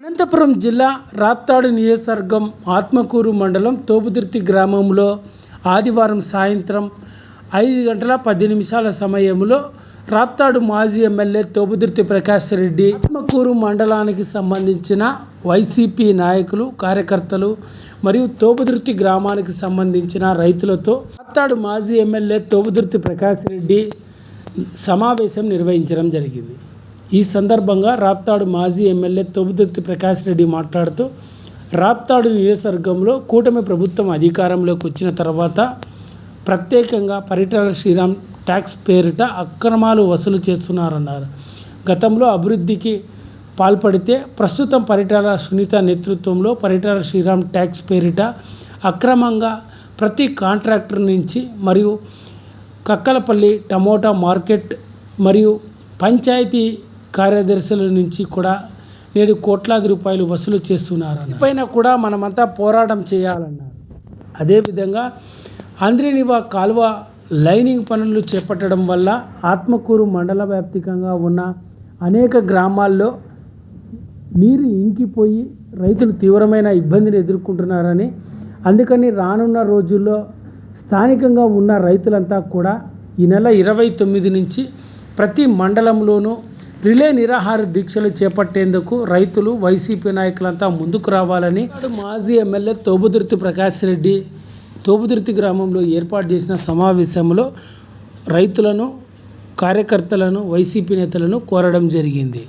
అనంతపురం జిల్లా రాప్తాడు నియోజకవర్గం ఆత్మకూరు మండలం తోపుదుర్తి గ్రామంలో ఆదివారం సాయంత్రం ఐదు గంటల పది నిమిషాల సమయంలో రాప్తాడు మాజీ ఎమ్మెల్యే తోపుదుర్తి ప్రకాష్ రెడ్డి ఆత్మకూరు మండలానికి సంబంధించిన వైసీపీ నాయకులు కార్యకర్తలు మరియు తోపుదుర్తి గ్రామానికి సంబంధించిన రైతులతో రాప్తాడు మాజీ ఎమ్మెల్యే తోపుదుర్తి ప్రకాష్ రెడ్డి సమావేశం నిర్వహించడం జరిగింది. ఈ సందర్భంగా రాప్తాడు మాజీ ఎమ్మెల్యే తోబుదుర్తి ప్రకాష్ రెడ్డి మాట్లాడుతూ రాప్తాడు నియోజకవర్గంలో కూటమి ప్రభుత్వం అధికారంలోకి వచ్చిన తర్వాత ప్రత్యేకంగా పరిటాల శ్రీరామ్ ట్యాక్స్ పేరిట అక్రమాలు వసూలు చేస్తున్నారన్నారు. గతంలో అభివృద్ధికి పాల్పడితే ప్రస్తుతం పరిటాల సునీత నేతృత్వంలో పరిటాల శ్రీరామ్ ట్యాక్స్ పేరిట అక్రమంగా ప్రతి కాంట్రాక్టర్ నుంచి మరియు కక్కలపల్లి టమోటా మార్కెట్ మరియు పంచాయతీ కార్యదర్శుల నుంచి కూడా నేడు కోట్లాది రూపాయలు వసూలు చేస్తున్నారు పైన కూడా మనమంతా పోరాటం చేయాలన్నారు. అదేవిధంగా అంద్రినివా కాలువ లైనింగ్ పనులు చేపట్టడం వల్ల ఆత్మకూరు మండల వ్యాప్తికంగా ఉన్న అనేక గ్రామాల్లో నీరు ఇంకిపోయి రైతులు తీవ్రమైన ఇబ్బందిని ఎదుర్కొంటున్నారని అందుకని రానున్న రోజుల్లో స్థానికంగా ఉన్న రైతులంతా కూడా ఈ నెల ఇరవై తొమ్మిది నుంచి ప్రతి మండలంలోనూ రిలే నిరాహార దీక్షలు చేపట్టేందుకు రైతులు వైసీపీ నాయకులంతా ముందుకు రావాలని మాజీ ఎమ్మెల్యే తోబుదుర్తి ప్రకాష్ రెడ్డి తోబుదుర్తి గ్రామంలో ఏర్పాటు చేసిన సమావేశంలో రైతులను కార్యకర్తలను వైసీపీ నేతలను కోరడం జరిగింది.